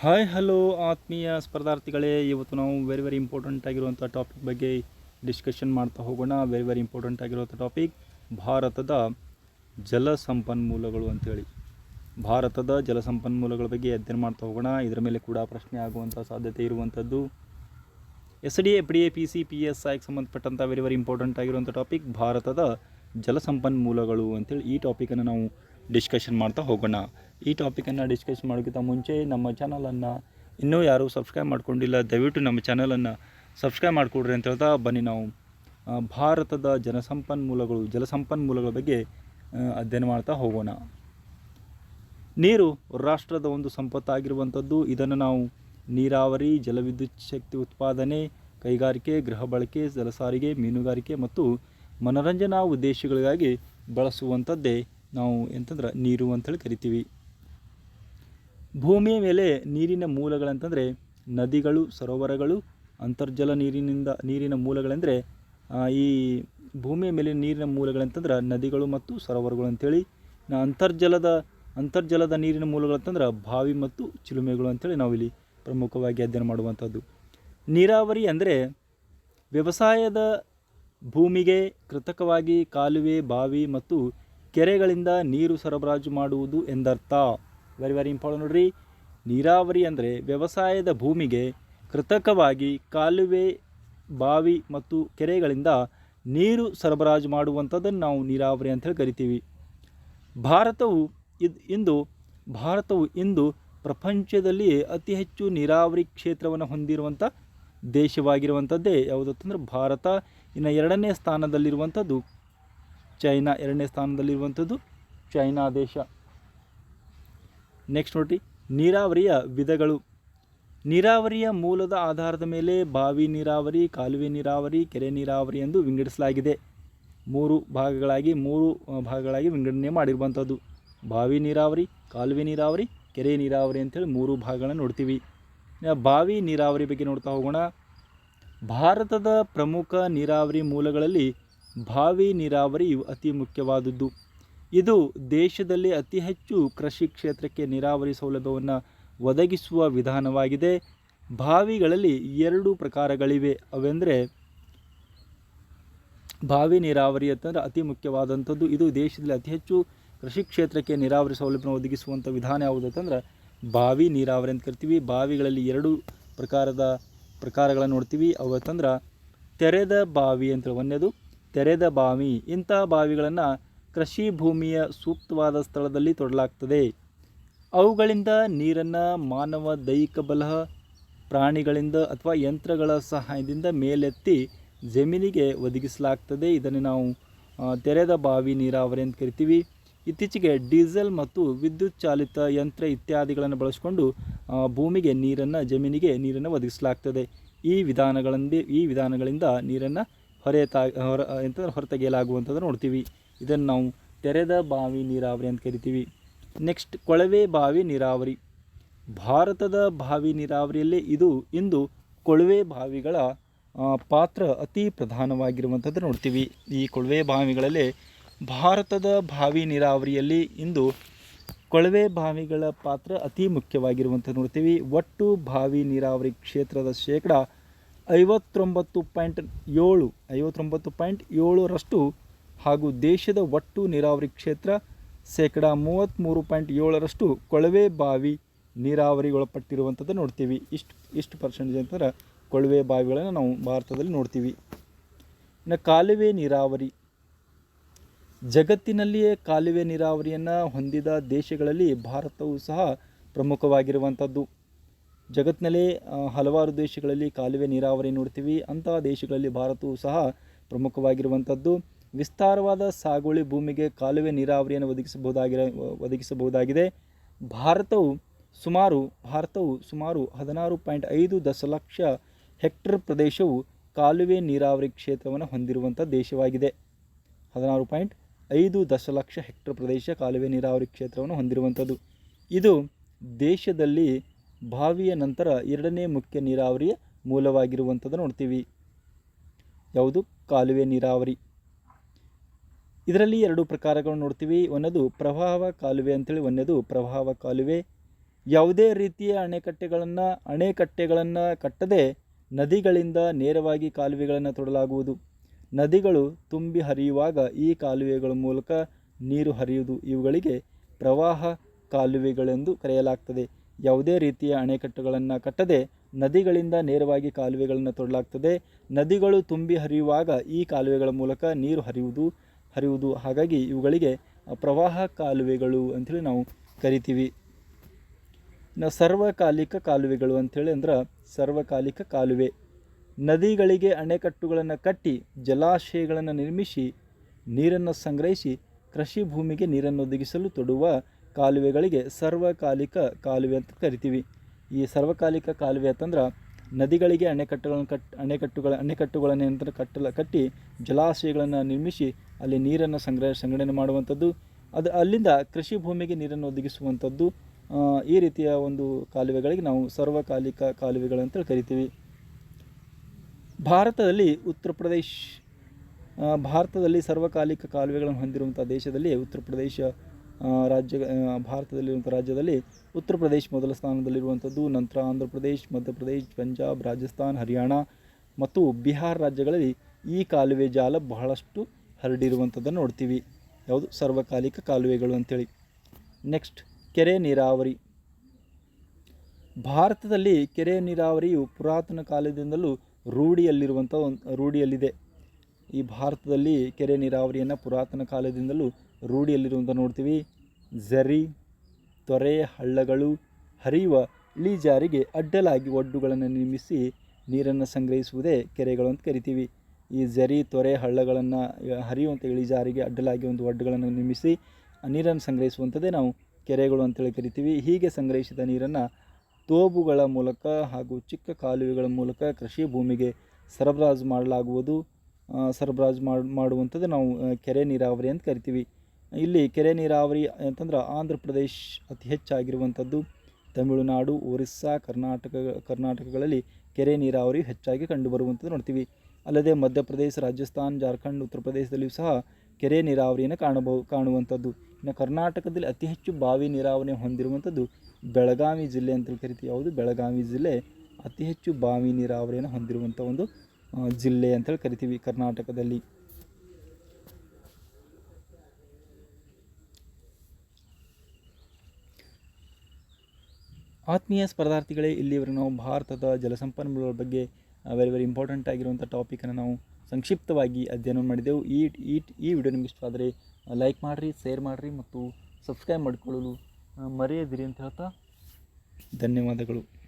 Hi hello ಆತ್ಮೀಯ ಸ್ಪರ್ಧಾರ್ಥಿಗಳೇ. ಇವತ್ತು ನಾವು ವೆರಿ ವೆರಿ ಇಂಪಾರ್ಟೆಂಟ್ ಆಗಿರುವಂಥ ಟಾಪಿಕ್ ಬಗ್ಗೆ ಡಿಸ್ಕಷನ್ ಮಾಡ್ತಾ ಹೋಗೋಣ. ವೆರಿ ವೆರಿ ಇಂಪಾರ್ಟೆಂಟ್ ಆಗಿರುವಂಥ ಟಾಪಿಕ್ ಭಾರತದ ಜಲ ಸಂಪನ್ಮೂಲಗಳು ಅಂತೇಳಿ. ಭಾರತದ ಜಲ ಸಂಪನ್ಮೂಲಗಳ ಬಗ್ಗೆ ಅಧ್ಯಯನ ಮಾಡ್ತಾ ಹೋಗೋಣ. ಇದರ ಮೇಲೆ ಕೂಡ ಪ್ರಶ್ನೆ ಆಗುವಂಥ ಸಾಧ್ಯತೆ ಇರುವಂಥದ್ದು S D F D A P C P S ಐಗೆ ಸಂಬಂಧಪಟ್ಟಂಥ ವೆರಿ ವೆರಿ ಇಂಪಾರ್ಟೆಂಟ್ ಆಗಿರುವಂಥ ಟಾಪಿಕ್ ಭಾರತದ ಜಲ ಸಂಪನ್ಮೂಲಗಳು ಅಂತೇಳಿ. ಈ ಟಾಪಿಕನ್ನು ನಾವು ಡಿಸ್ಕಷನ್ ಮಾಡ್ತಾ ಹೋಗೋಣ. ಈ ಟಾಪಿಕನ್ನು ಡಿಸ್ಕಸ್ ಮಾಡೋಕ್ಕಿಂತ ಮುಂಚೆ ನಮ್ಮ ಚಾನಲನ್ನು ಇನ್ನೂ ಯಾರೂ ಸಬ್ಸ್ಕ್ರೈಬ್ ಮಾಡ್ಕೊಂಡಿಲ್ಲ, ದಯವಿಟ್ಟು ನಮ್ಮ ಚಾನಲನ್ನು ಸಬ್ಸ್ಕ್ರೈಬ್ ಮಾಡಿಕೊಡ್ರಿ ಅಂತ ಹೇಳ್ತಾ ಬನ್ನಿ ನಾವು. ಭಾರತದ ಜನಸಂಪನ್ಮೂಲಗಳು, ಜಲಸಂಪನ್ಮೂಲಗಳ ಬಗ್ಗೆ ಅಧ್ಯಯನ ಮಾಡ್ತಾ ಹೋಗೋಣ. ನೀರು ರಾಷ್ಟ್ರದ ಒಂದು ಸಂಪತ್ತಾಗಿರುವಂಥದ್ದು. ಇದನ್ನು ನಾವು ನೀರಾವರಿ, ಜಲವಿದ್ಯುತ್ ಶಕ್ತಿ ಉತ್ಪಾದನೆ, ಕೈಗಾರಿಕೆ, ಗೃಹ ಬಳಕೆ, ಜಲಸಾರಿಗೆ, ಮೀನುಗಾರಿಕೆ ಮತ್ತು ಮನರಂಜನಾ ಉದ್ದೇಶಗಳಿಗಾಗಿ ಬಳಸುವಂಥದ್ದೇ ನಾವು ಎಂತಂದ್ರೆ ನೀರು ಅಂತೇಳಿ ಕರಿತೀವಿ. ಭೂಮಿಯ ಮೇಲೆ ನೀರಿನ ಮೂಲಗಳಂತಂದರೆ ನದಿಗಳು, ಸರೋವರಗಳು, ಅಂತರ್ಜಲ ನೀರಿನಿಂದ ನೀರಿನ ಮೂಲಗಳೆಂದರೆ ಈ ಭೂಮಿಯ ಮೇಲೆ ನೀರಿನ ಮೂಲಗಳಂತಂದ್ರೆ ನದಿಗಳು ಮತ್ತು ಸರೋವರಗಳು ಅಂಥೇಳಿ ಅಂತರ್ಜಲದ ಅಂತರ್ಜಲದ ನೀರಿನ ಮೂಲಗಳಂತಂದ್ರೆ ಬಾವಿ ಮತ್ತು ಚಿಲುಮೆಗಳು ಅಂತೇಳಿ ನಾವಿಲ್ಲಿ ಪ್ರಮುಖವಾಗಿ ಅಧ್ಯಯನ ಮಾಡುವಂಥದ್ದು. ನೀರಾವರಿ ಅಂದರೆ ವ್ಯವಸಾಯದ ಭೂಮಿಗೆ ಕೃತಕವಾಗಿ ಕಾಲುವೆ, ಬಾವಿ ಮತ್ತು ಕೆರೆಗಳಿಂದ ನೀರು ಸರಬರಾಜು ಮಾಡುವುದು ಎಂದರ್ಥ. ವೆರಿ ವೆರಿ ಇಂಪಾರ್ಟೆಂಟ್ ನೋಡ್ರಿ. ನೀರಾವರಿ ಅಂದರೆ ವ್ಯವಸಾಯದ ಭೂಮಿಗೆ ಕೃತಕವಾಗಿ ಕಾಲುವೆ, ಬಾವಿ ಮತ್ತು ಕೆರೆಗಳಿಂದ ನೀರು ಸರಬರಾಜು ಮಾಡುವಂಥದ್ದನ್ನು ನಾವು ನೀರಾವರಿ ಅಂತೇಳಿ ಕರಿತೀವಿ. ಭಾರತವು ಇದು, ಇಂದು, ಭಾರತವು ಇಂದು ಪ್ರಪಂಚದಲ್ಲಿ ಅತಿ ಹೆಚ್ಚು ನೀರಾವರಿ ಕ್ಷೇತ್ರವನ್ನು ಹೊಂದಿರುವಂಥ ದೇಶವಾಗಿರುವಂಥದ್ದೇ ಯಾವುದಂತಂದ್ರೆ ಭಾರತ. ಇನ್ನು ಎರಡನೇ ಸ್ಥಾನದಲ್ಲಿರುವಂಥದ್ದು ಚೈನಾ ಎರಡನೇ ಸ್ಥಾನದಲ್ಲಿರುವಂಥದ್ದು ಚೈನಾ ದೇಶ. ನೆಕ್ಸ್ಟ್ ನೋಡಿ ನೀರಾವರಿಯ ವಿಧಗಳು. ನೀರಾವರಿಯ ಮೂಲದ ಆಧಾರದ ಮೇಲೆ ಬಾವಿ ನೀರಾವರಿ, ಕಾಲುವೆ ನೀರಾವರಿ, ಕೆರೆ ನೀರಾವರಿ ಎಂದು ವಿಂಗಡಿಸಲಾಗಿದೆ. ಮೂರು ಭಾಗಗಳಾಗಿ ಮೂರು ಭಾಗಗಳಾಗಿ ವಿಂಗಡಣೆ ಮಾಡಿರುವಂಥದ್ದು. ಬಾವಿ ನೀರಾವರಿ, ಕಾಲುವೆ ನೀರಾವರಿ, ಕೆರೆ ನೀರಾವರಿ ಅಂತೇಳಿ ಮೂರು ಭಾಗಗಳನ್ನು ನೋಡ್ತೀವಿ. ಬಾವಿ ನೀರಾವರಿ ಬಗ್ಗೆ ನೋಡ್ತಾ ಹೋಗೋಣ. ಭಾರತದ ಪ್ರಮುಖ ನೀರಾವರಿ ಮೂಲಗಳಲ್ಲಿ ಬಾವಿ ನೀರಾವರಿಯು ಅತಿ ಮುಖ್ಯವಾದದ್ದು. ಇದು ದೇಶದಲ್ಲಿ ಅತಿ ಹೆಚ್ಚು ಕೃಷಿ ಕ್ಷೇತ್ರಕ್ಕೆ ನೀರಾವರಿ ಸೌಲಭ್ಯವನ್ನು ಒದಗಿಸುವ ವಿಧಾನವಾಗಿದೆ. ಬಾವಿಗಳಲ್ಲಿ ಎರಡು ಪ್ರಕಾರಗಳಿವೆ. ಅವೆಂದರೆ ಬಾವಿ ನೀರಾವರಿ ಅಂತಂದರೆ ಅತಿ ಮುಖ್ಯವಾದಂಥದ್ದು. ಇದು ದೇಶದಲ್ಲಿ ಅತಿ ಹೆಚ್ಚು ಕೃಷಿ ಕ್ಷೇತ್ರಕ್ಕೆ ನೀರಾವರಿ ಸೌಲಭ್ಯ ಒದಗಿಸುವಂಥ ವಿಧಾನ ಯಾವುದು ಅಂತಂದ್ರೆ ಬಾವಿ ನೀರಾವರಿ ಅಂತ ಕರಿತೀವಿ. ಬಾವಿಗಳಲ್ಲಿ ಎರಡು ಪ್ರಕಾರದ ಪ್ರಕಾರಗಳನ್ನು ನೋಡ್ತೀವಿ. ಅವತ್ತಂದ್ರೆ ತೆರೆದ ಬಾವಿ ಅಂತ ಒಂದೇದು ತೆರೆದ ಬಾವಿ. ಇಂತಹ ಬಾವಿಗಳನ್ನು ಕೃಷಿ ಭೂಮಿಯ ಸೂಕ್ತವಾದ ಸ್ಥಳದಲ್ಲಿ ತೊಡಲಾಗ್ತದೆ. ಅವುಗಳಿಂದ ನೀರನ್ನು ಮಾನವ ದೈಹಿಕ ಬಲ, ಪ್ರಾಣಿಗಳಿಂದ ಅಥವಾ ಯಂತ್ರಗಳ ಸಹಾಯದಿಂದ ಮೇಲೆತ್ತಿ ಜಮೀನಿಗೆ ಒದಗಿಸಲಾಗ್ತದೆ. ಇದನ್ನು ನಾವು ತೆರೆದ ಬಾವಿ ನೀರಾವರಿ ಅಂತ ಕರಿತೀವಿ. ಇತ್ತೀಚೆಗೆ ಡೀಸೆಲ್ ಮತ್ತು ವಿದ್ಯುತ್ ಚಾಲಿತ ಯಂತ್ರ ಇತ್ಯಾದಿಗಳನ್ನು ಬಳಸಿಕೊಂಡು ಭೂಮಿಗೆ ನೀರನ್ನು, ಜಮೀನಿಗೆ ನೀರನ್ನು ಒದಗಿಸಲಾಗ್ತದೆ. ಈ ವಿಧಾನಗಳಿಂದ ಈ ವಿಧಾನಗಳಿಂದ ನೀರನ್ನು ಹೊರೆತಾ ಹೊರ ಎಂತ ಹೊರತೆಗೆಯಲಾಗುವಂಥದ್ದು ನೋಡ್ತೀವಿ. ಇದನ್ನು ನಾವು ತೆರೆದ ಬಾವಿ ನೀರಾವರಿ ಅಂತ ಕರಿತೀವಿ. ನೆಕ್ಸ್ಟ್ ಕೊಳವೆ ಬಾವಿ ನೀರಾವರಿ. ಭಾರತದ ಬಾವಿ ನೀರಾವರಿಯಲ್ಲಿ ಇದು ಇಂದು ಕೊಳವೆ ಬಾವಿಗಳ ಪಾತ್ರ ಅತಿ ಪ್ರಧಾನವಾಗಿರುವಂಥದ್ದು ನೋಡ್ತೀವಿ. ಈ ಕೊಳವೆ ಬಾವಿಗಳಲ್ಲಿ ಭಾರತದ ಬಾವಿ ನೀರಾವರಿಯಲ್ಲಿ ಇಂದು ಕೊಳವೆ ಬಾವಿಗಳ ಪಾತ್ರ ಅತಿ ಮುಖ್ಯವಾಗಿರುವಂಥದ್ದು ನೋಡ್ತೀವಿ. ಒಟ್ಟು ಬಾವಿ ನೀರಾವರಿ ಕ್ಷೇತ್ರದ ಶೇಕಡ ಐವತ್ತೊಂಬತ್ತು ಪಾಯಿಂಟ್ ಏಳು, ಐವತ್ತೊಂಬತ್ತು ಪಾಯಿಂಟ್ ಏಳರಷ್ಟು ಹಾಗೂ ದೇಶದ ಒಟ್ಟು ನೀರಾವರಿ ಕ್ಷೇತ್ರ ಶೇಕಡ ಮೂವತ್ತ್ಮೂರು ಪಾಯಿಂಟ್ ಏಳರಷ್ಟು ಕೊಳವೆ ಬಾವಿ ನೀರಾವರಿಗೊಳಪಟ್ಟಿರುವಂಥದ್ದು ನೋಡ್ತೀವಿ. ಇಷ್ಟು ಇಷ್ಟು ಪರ್ಸೆಂಟೇಜ್ ಅಂತಂದ್ರೆ ಕೊಳವೆ ಬಾವಿಗಳನ್ನು ನಾವು ಭಾರತದಲ್ಲಿ ನೋಡ್ತೀವಿ. ಇನ್ನು ಕಾಲುವೆ ನೀರಾವರಿ. ಜಗತ್ತಿನಲ್ಲಿಯೇ ಕಾಲುವೆ ನೀರಾವರಿಯನ್ನು ಹೊಂದಿದ ದೇಶಗಳಲ್ಲಿ ಭಾರತವು ಸಹ ಪ್ರಮುಖವಾಗಿರುವಂಥದ್ದು. ಜಗತ್ತಿನಲ್ಲೇ ಹಲವಾರು ದೇಶಗಳಲ್ಲಿ ಕಾಲುವೆ ನೀರಾವರಿ ನೋಡ್ತೀವಿ. ಅಂತಹ ದೇಶಗಳಲ್ಲಿ ಭಾರತವು ಸಹ ಪ್ರಮುಖವಾಗಿರುವಂಥದ್ದು. ವಿಸ್ತಾರವಾದ ಸಾಗುವಳಿ ಭೂಮಿಗೆ ಕಾಲುವೆ ನೀರಾವರಿಯನ್ನು ಒದಗಿಸಬಹುದಾಗಿರ, ಒದಗಿಸಬಹುದಾಗಿದೆ. ಭಾರತವು ಸುಮಾರು ಭಾರತವು ಸುಮಾರು ಹದಿನಾರು ಪಾಯಿಂಟ್ ಐದು ದಶಲಕ್ಷ ಹೆಕ್ಟರ್ ಪ್ರದೇಶವು ಕಾಲುವೆ ನೀರಾವರಿ ಕ್ಷೇತ್ರವನ್ನು ಹೊಂದಿರುವಂಥ ದೇಶವಾಗಿದೆ. ಹದಿನಾರು ಪಾಯಿಂಟ್ ಐದು ದಶಲಕ್ಷ ಹೆಕ್ಟರ್ ಪ್ರದೇಶ ಕಾಲುವೆ ನೀರಾವರಿ ಕ್ಷೇತ್ರವನ್ನು ಹೊಂದಿರುವಂಥದ್ದು. ಇದು ದೇಶದಲ್ಲಿ ಬಾವಿಯ ನಂತರ ಎರಡನೇ ಮುಖ್ಯ ನೀರಾವರಿಯ ಮೂಲವಾಗಿರುವಂಥದ್ದು ನೋಡ್ತೀವಿ. ಯಾವುದು? ಕಾಲುವೆ ನೀರಾವರಿ. ಇದರಲ್ಲಿ ಎರಡು ಪ್ರಕಾರಗಳು ನೋಡ್ತೀವಿ. ಒಂದದು ಪ್ರವಾಹ ಕಾಲುವೆ ಅಂತೇಳಿ ಒಂದದು ಪ್ರವಾಹ ಕಾಲುವೆ. ಯಾವುದೇ ರೀತಿಯ ಅಣೆಕಟ್ಟೆಗಳನ್ನು ಅಣೆಕಟ್ಟೆಗಳನ್ನು ಕಟ್ಟದೆ ನದಿಗಳಿಂದ ನೇರವಾಗಿ ಕಾಲುವೆಗಳನ್ನು ತೊಡಲಾಗುವುದು. ನದಿಗಳು ತುಂಬಿ ಹರಿಯುವಾಗ ಈ ಕಾಲುವೆಗಳ ಮೂಲಕ ನೀರು ಹರಿಯುವುದು. ಇವುಗಳಿಗೆ ಪ್ರವಾಹ ಕಾಲುವೆಗಳೆಂದು ಕರೆಯಲಾಗ್ತದೆ. ಯಾವುದೇ ರೀತಿಯ ಅಣೆಕಟ್ಟುಗಳನ್ನು ಕಟ್ಟದೆ ನದಿಗಳಿಂದ ನೇರವಾಗಿ ಕಾಲುವೆಗಳನ್ನು ತೊಡಲಾಗ್ತದೆ ನದಿಗಳು ತುಂಬಿ ಹರಿಯುವಾಗ ಈ ಕಾಲುವೆಗಳ ಮೂಲಕ ನೀರು ಹರಿಯುವುದು ಹರಿಯುವುದು. ಹಾಗಾಗಿ ಇವುಗಳಿಗೆ ಪ್ರವಾಹ ಕಾಲುವೆಗಳು ಅಂಥೇಳಿ ನಾವು ಕರಿತೀವಿ. ನಾವು ಸರ್ವಕಾಲಿಕ ಕಾಲುವೆಗಳು ಅಂಥೇಳಿ ಅಂದ್ರೆ ಸರ್ವಕಾಲಿಕ ಕಾಲುವೆ. ನದಿಗಳಿಗೆ ಅಣೆಕಟ್ಟುಗಳನ್ನು ಕಟ್ಟಿ ಜಲಾಶಯಗಳನ್ನು ನಿರ್ಮಿಸಿ ನೀರನ್ನು ಸಂಗ್ರಹಿಸಿ ಕೃಷಿ ಭೂಮಿಗೆ ನೀರನ್ನು ಒದಗಿಸಲು ತೊಡುವ ಕಾಲುವೆಗಳಿಗೆ ಸರ್ವಕಾಲಿಕ ಕಾಲುವೆ ಅಂತ ಕರಿತೀವಿ. ಈ ಸರ್ವಕಾಲಿಕ ಕಾಲುವೆ ಅಂತಂದ್ರೆ ನದಿಗಳಿಗೆ ಅಣೆಕಟ್ಟುಗಳನ್ನು ಕಟ್, ಅಣೆಕಟ್ಟುಗಳ, ಅಣೆಕಟ್ಟುಗಳನ್ನು ನಂತರ ಕಟ್ಟಲ, ಕಟ್ಟಿ ಜಲಾಶಯಗಳನ್ನು ನಿರ್ಮಿಸಿ ಅಲ್ಲಿ ನೀರನ್ನು ಸಂಗ್ರಹ, ಸಂಗ್ರಹಣೆ ಮಾಡುವಂಥದ್ದು. ಅದು ಅಲ್ಲಿಂದ ಕೃಷಿ ಭೂಮಿಗೆ ನೀರನ್ನು ಒದಗಿಸುವಂಥದ್ದು. ಈ ರೀತಿಯ ಒಂದು ಕಾಲುವೆಗಳಿಗೆ ನಾವು ಸರ್ವಕಾಲಿಕ ಕಾಲುವೆಗಳಂತೇಳಿ ಕರಿತೀವಿ. ಭಾರತದಲ್ಲಿ ಉತ್ತರ ಪ್ರದೇಶ್ ಭಾರತದಲ್ಲಿ ಸರ್ವಕಾಲಿಕ ಕಾಲುವೆಗಳನ್ನು ಹೊಂದಿರುವಂಥ ದೇಶದಲ್ಲಿ ಉತ್ತರ ಪ್ರದೇಶ ರಾಜ್ಯ ಭಾರತದಲ್ಲಿರುವಂಥ ರಾಜ್ಯದಲ್ಲಿ ಉತ್ತರ ಪ್ರದೇಶ ಮೊದಲ ಸ್ಥಾನದಲ್ಲಿರುವಂಥದ್ದು, ನಂತರ ಆಂಧ್ರ ಪ್ರದೇಶ ಮಧ್ಯಪ್ರದೇಶ ಪಂಜಾಬ್, ರಾಜಸ್ಥಾನ್, ಹರಿಯಾಣ ಮತ್ತು ಬಿಹಾರ್ ರಾಜ್ಯಗಳಲ್ಲಿ ಈ ಕಾಲುವೆ ಜಾಲ ಬಹಳಷ್ಟು ಹರಡಿರುವಂಥದ್ದನ್ನು ನೋಡ್ತೀವಿ. ಯಾವುದು? ಸರ್ವಕಾಲಿಕ ಕಾಲುವೆಗಳು ಅಂಥೇಳಿ ನೆಕ್ಸ್ಟ್, ಕೆರೆ ನೀರಾವರಿ. ಭಾರತದಲ್ಲಿ ಕೆರೆ ನೀರಾವರಿಯು ಪುರಾತನ ಕಾಲದಿಂದಲೂ ರೂಢಿಯಲ್ಲಿರುವಂಥ ಒಂದು, ರೂಢಿಯಲ್ಲಿದೆ. ಈ ಭಾರತದಲ್ಲಿ ಕೆರೆ ನೀರಾವರಿಯನ್ನು ಪುರಾತನ ಕಾಲದಿಂದಲೂ ರೂಢಿಯಲ್ಲಿರುವಂಥ ನೋಡ್ತೀವಿ. ಝರಿ ತೊರೆ, ಹಳ್ಳಗಳು ಹರಿಯುವ ಇಳಿಜಾರಿಗೆ ಅಡ್ಡಲಾಗಿ ಒಡ್ಡುಗಳನ್ನು ನಿರ್ಮಿಸಿ ನೀರನ್ನು ಸಂಗ್ರಹಿಸುವುದೇ ಕೆರೆಗಳು ಅಂತ ಕರಿತೀವಿ. ಈ ಝರಿ ತೊರೆ, ಹಳ್ಳಗಳನ್ನು ಹರಿಯುವಂಥ ಇಳಿಜಾರಿಗೆ ಅಡ್ಡಲಾಗಿ ಒಂದು ಒಡ್ಡುಗಳನ್ನು ನಿರ್ಮಿಸಿ ನೀರನ್ನು ಸಂಗ್ರಹಿಸುವಂಥದ್ದೇ ನಾವು ಕೆರೆಗಳು ಅಂತೇಳಿ ಕರಿತೀವಿ. ಹೀಗೆ ಸಂಗ್ರಹಿಸಿದ ನೀರನ್ನು ತೋಬುಗಳ ಮೂಲಕ ಹಾಗೂ ಚಿಕ್ಕ ಕಾಲುವೆಗಳ ಮೂಲಕ ಕೃಷಿ ಭೂಮಿಗೆ ಸರಬರಾಜು ಮಾಡಲಾಗುವುದು. ಸರಬರಾಜು ಮಾಡಿ ಮಾಡುವಂಥದ್ದು ನಾವು ಕೆರೆ ನೀರಾವರಿ ಅಂತ ಕರಿತೀವಿ. ಇಲ್ಲಿ ಕೆರೆ ನೀರಾವರಿ ಅಂತಂದ್ರೆ ಆಂಧ್ರ ಪ್ರದೇಶ್ ಅತಿ ಹೆಚ್ಚಾಗಿರುವಂಥದ್ದು. ತಮಿಳುನಾಡು, ಒರಿಸ್ಸಾ, ಕರ್ನಾಟಕ, ಕರ್ನಾಟಕಗಳಲ್ಲಿ ಕೆರೆ ನೀರಾವರಿ ಹೆಚ್ಚಾಗಿ ಕಂಡುಬರುವಂಥದ್ದು ನೋಡ್ತೀವಿ. ಅಲ್ಲದೆ ಮಧ್ಯಪ್ರದೇಶ, ರಾಜಸ್ಥಾನ್, ಜಾರ್ಖಂಡ್, ಉತ್ತರ ಪ್ರದೇಶದಲ್ಲಿಯೂ ಸಹ ಕೆರೆ ನೀರಾವರಿಯನ್ನು ಕಾಣಬಹು ಕಾಣುವಂಥದ್ದು. ಇನ್ನು ಕರ್ನಾಟಕದಲ್ಲಿ ಅತಿ ಹೆಚ್ಚು ಬಾವಿ ನೀರಾವರಿ ಹೊಂದಿರುವಂಥದ್ದು ಬೆಳಗಾವಿ ಜಿಲ್ಲೆ ಅಂತ ಕರಿತೀವಿ. ಯಾವುದು? ಬೆಳಗಾವಿ ಜಿಲ್ಲೆ. ಅತಿ ಹೆಚ್ಚು ಬಾವಿ ನೀರಾವರಿಯನ್ನು ಹೊಂದಿರುವಂಥ ಒಂದು ಜಿಲ್ಲೆ ಅಂತೇಳಿ ಕರಿತೀವಿ ಕರ್ನಾಟಕದಲ್ಲಿ. ಆತ್ಮೀಯ ಸ್ಪರ್ಧಾರ್ಥಿಗಳೇ, ಇಲ್ಲಿವರೆಗೆ ನಾವು ಭಾರತದ ಜಲಸಂಪನ್ಮೂಲಗಳ ಬಗ್ಗೆ ವೆರಿ ವೆರಿ ಇಂಪಾರ್ಟೆಂಟ್ ಆಗಿರುವಂಥ ಟಾಪಿಕನ್ನು ನಾವು ಸಂಕ್ಷಿಪ್ತವಾಗಿ ಅಧ್ಯಯನ ಮಾಡಿದೆವು. ಈ ಈ ಈ ವಿಡಿಯೋ ನಿಮಗೆ ಇಷ್ಟ ಆದರೆ ಲೈಕ್ ಮಾಡಿರಿ ಶೇರ್ ಮಾಡಿರಿ ಮತ್ತು ಸಬ್ಸ್ಕ್ರೈಬ್ ಮಾಡಿಕೊಳ್ಳಲು ಮರೆಯದಿರಿ ಅಂತ ಹೇಳ್ತಾ ಧನ್ಯವಾದಗಳು.